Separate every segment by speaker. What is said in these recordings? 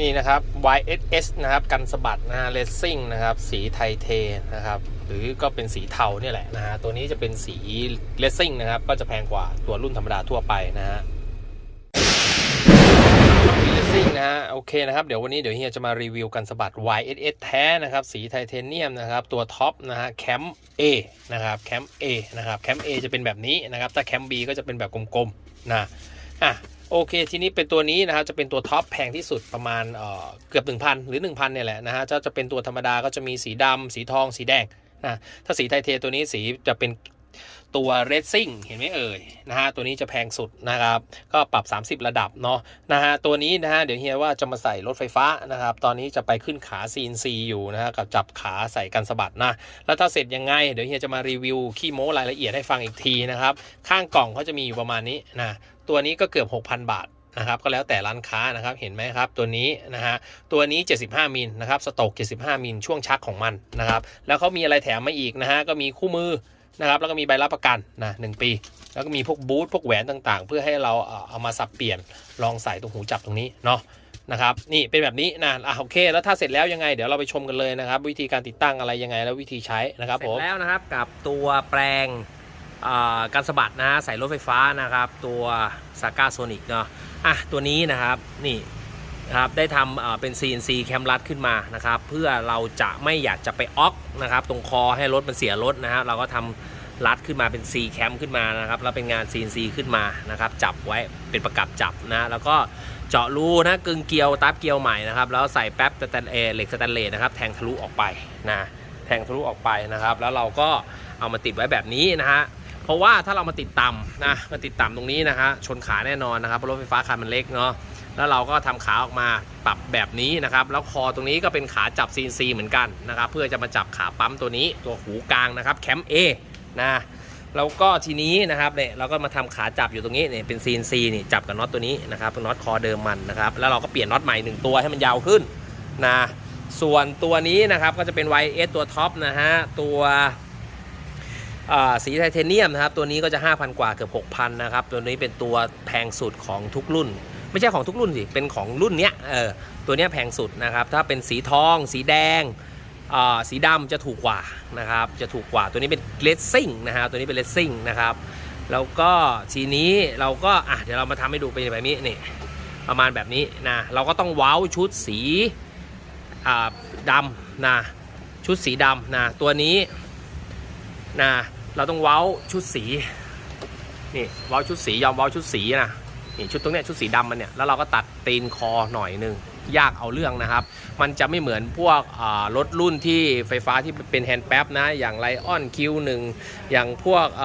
Speaker 1: นี่นะครับ YSS นะครับ กันสะบัดนะฮะเลสซิ่งนะครับ สีไทเทนะครับ หรือก็เป็นสีเทาเนี่ยแหละนะฮะ ตัวนี้จะเป็นสีเลสซิ่งนะครับ ก็จะแพงกว่าตัวรุ่นธรรมดาทั่วไปนะฮะเลสซิ่งนะฮะ โอเคนะครับ เดี๋ยววันนี้เดี๋ยวเฮียจะมารีวิวกันสะบัด YSS แท้นะครับ สีไทเทเนียมนะครับ ตัวท็อปนะฮะ แคม A นะครับ แคม A นะครับ แคม A จะเป็นแบบนี้นะครับ ถ้าแคม B ก็จะเป็นแบบกลมๆนะ อะ โอเค ทีนี้เป็นตัวนี้นะครับจะเป็นตัวท็อปแพงที่สุดประมาณเอ่อเกือบ 1,000 หรือ 1,000เนี่ยแหละนะฮะจะจะเป็นตัวธรรมดาก็จะมีสีดำสีทอง สีแดงนะถ้าสีไทเทตัวนี้สีจะเป็นตัวเรซซิ่งเห็นไหมเอ่ยนะฮะตัวนี้จะแพงสุดนะครับ ก็ปรับ 30 ระดับเนาะนะฮะตัวนี้นะฮะเดี๋ยวเฮียว่าจะมาใส่รถไฟฟ้านะครับ ตอนนี้จะไปขึ้นขา CNC อยู่นะฮะกับจับขาใส่กันสะบัดนะ แล้วถ้าเสร็จยังไง เดี๋ยวเฮียจะมารีวิวขี้โม้รายละเอียดให้ฟังอีกทีนะครับ ข้างกล่องเขาจะมีอยู่ประมาณนี้นะ ตัวนี้ก็เกือบ 6,000 บาทนะครับก็แล้วแต่ร้านค้านะครับเห็นไหมครับตัวนี้นะฮะตัวนี้ 75 มิลนะครับสโตก75 มิลช่วงชักของมันนะครับแล้วเขามีอะไรแถมมาอีกนะฮะก็มีคู่มือนะครับแล้วก็มีใบรับประกันนะหปี แล้วก็มีพวกบูทพวกแหวนต่างๆ เพื่อให้เราเอามาสับเปลี่ยนลองใส่ตรงหูจับตรงนี้เนาะนะครับนี่เป็นแบบนี้นะอะโอเค แล้วถ้าเสร็จแล้วยังไงเดี๋ยวเราไปชมกันเลยนะครับ วิธีการติดตั้งอะไรยังไงแล้ววิธีใช้นะครับผมแล้วนะครับกับตัวแปลง การสะบัดนะฮะใส่รถไฟฟ้านะครับ ตัวซาก้าโซนิกเนาะอะตัวนี้นะครับนี่นะครับได้ทำเอ่อเป็น CNC แคมรัดขึ้นมานะครับ เพื่อเราจะไม่อยากจะไปออกนะครับ ตรงคอให้รถมันเสียรถนะฮะเราก็ทำรัดขึ้นมาเป็น C แคมขึ้นมานะครับแล้วเป็นงาน CNC ขึ้นมานะครับ จับไว้เป็นประกับจับนะแล้วก็เจาะรูนะกึ่งเกลียวตับเกลียวใหม่นะครับแล้วใส่แป๊บสแตนเอเหล็กสแตนเลสนะครับแทงทะลุออกไปนะแทงทะลุออกไปนะครับ แล้วเราก็เอามาติดไว้แบบนี้นะฮะ เพราะว่าถ้าเรามาติดต่ำนะมาติดต่ำตรงนี้นะฮะชนขาแน่นอนนะครับเพราะรถไฟฟ้าคันมันเล็กเนาะแล้วเราก็ทำขาออกมาปรับแบบนี้นะครับ แล้วคอตรงนี้ก็เป็นขาจับ CNC เหมือนกันนะครับ เพื่อจะมาจับขาปั๊มตัวนี้ตัวหูกลางนะครับแคม A นะแล้วก็ทีนี้นะครับเนี่ยเราก็มาทำขาจับอยู่ตรงนี้เนี่ยเป็น CNC นี่จับกับน็อตตัวนี้นะครับน็อตคอเดิมมันนะครับ แล้วเราก็เปลี่ยนน็อตใหม่หนึ่งตัวให้มันยาวขึ้นนะส่วนตัวนี้นะครับก็จะเป็น YS ตัวท็อปนะฮะตัว สีไทเทเนียมนะครับ ตัวนี้ก็จะ 5,000 กว่าเกือบ 6,000 นะครับ ตัวนี้เป็นตัวแพงสุดของทุกรุ่น ไม่ใช่ของทุกรุ่นสิ เป็นของรุ่นเนี้ยเออตัวเนี้ยแพงสุดนะครับ ถ้าเป็นสีทอง สีแดงสีดำจะถูกกว่านะครับ จะถูกกว่าตัวนี้เป็นเลสซิ่งนะฮะตัวนี้เป็นเลสซิ่งนะครับ แล้วก็ทีนี้เราก็อะเดี๋ยวเรามาทำให้ดูเป็นแบบนี้นี่ประมาณแบบนี้นะเราก็ต้องเว้าชุดสีดำนะชุดสีดำนะตัวนี้นะ เราต้องเว้าชุดสีนี่เว้าชุดสียอมเว้าชุดสีนะนี่ชุดตรงเนี้ยชุดสีดำมันเนี่ยแล้วเราก็ตัดตีนคอหน่อยหนึงยากเอาเรื่องนะครับ มันจะไม่เหมือนพวกรถรุ่นที่ไฟฟ้าที่เป็นแฮนด์แป๊บนะ อย่างไลออนคิวหนึ่งอย่างพวกอ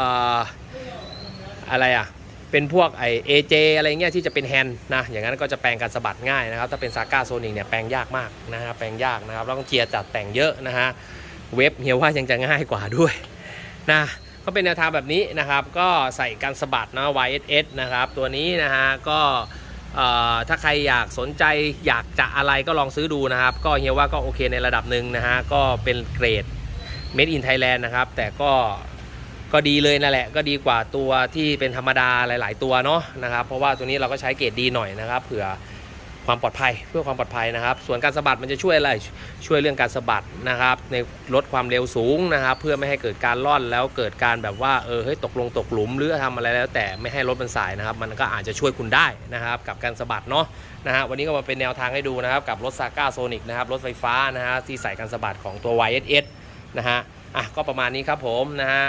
Speaker 1: อะไรอะเป็นพวกไอเอเจอะไรเงี้ยที่จะเป็นแฮนด์นะ อย่างนั้นก็จะแปลงการสะบัดง่ายนะครับ ถ้าเป็นซาก้าโซนิกเนี่ยแปลงยากมากนะครับแปลงยากนะครับ แล้วต้องเจียร์จัดแต่งเยอะนะฮะ เว็บเฮียว่ายังจะง่ายกว่าด้วยนะ ก็เป็นแนวทางแบบนี้นะครับ ก็ใส่กันสะบัดนะ YSS นะครับ ตัวนี้นะฮะก็ถ้าใครอยากสนใจอยากจะอะไรก็ลองซื้อดูนะครับ ก็เฮียว่าก็โอเคในระดับหนึ่งนะฮะก็เป็นเกรด Made in Thailand นะครับ แต่ก็ก็ดีเลยนั่นแหละก็ดีกว่าตัวที่เป็นธรรมดาหลาย ๆ ตัวเนาะนะครับ เพราะว่าตัวนี้เราก็ใช้เกรดดีหน่อยนะครับ เผื่อ ความปลอดภัยเพื่อความปลอดภัยนะครับ ส่วนการสะบัดมันจะช่วยอะไรช่วยเรื่องการสะบัดนะครับ ในลดความเร็วสูงนะครับ เพื่อไม่ให้เกิดการล่อนแล้วเกิดการแบบว่าเออเฮ้ยตกลงตกหลุมหรือทำอะไรแล้ว แต่ไม่ให้รถมันสายนะครับ มันก็อาจจะช่วยคุณได้นะครับ กับการสะบัดเนาะนะฮะวันนี้ก็มาเป็นแนวทางให้ดูนะครับ กับรถซาก้าโซนิกนะครับรถไฟฟ้านะฮะที่ใส่การสะบัดของตัว YSS นะฮะอะก็ประมาณนี้ครับผมนะฮะ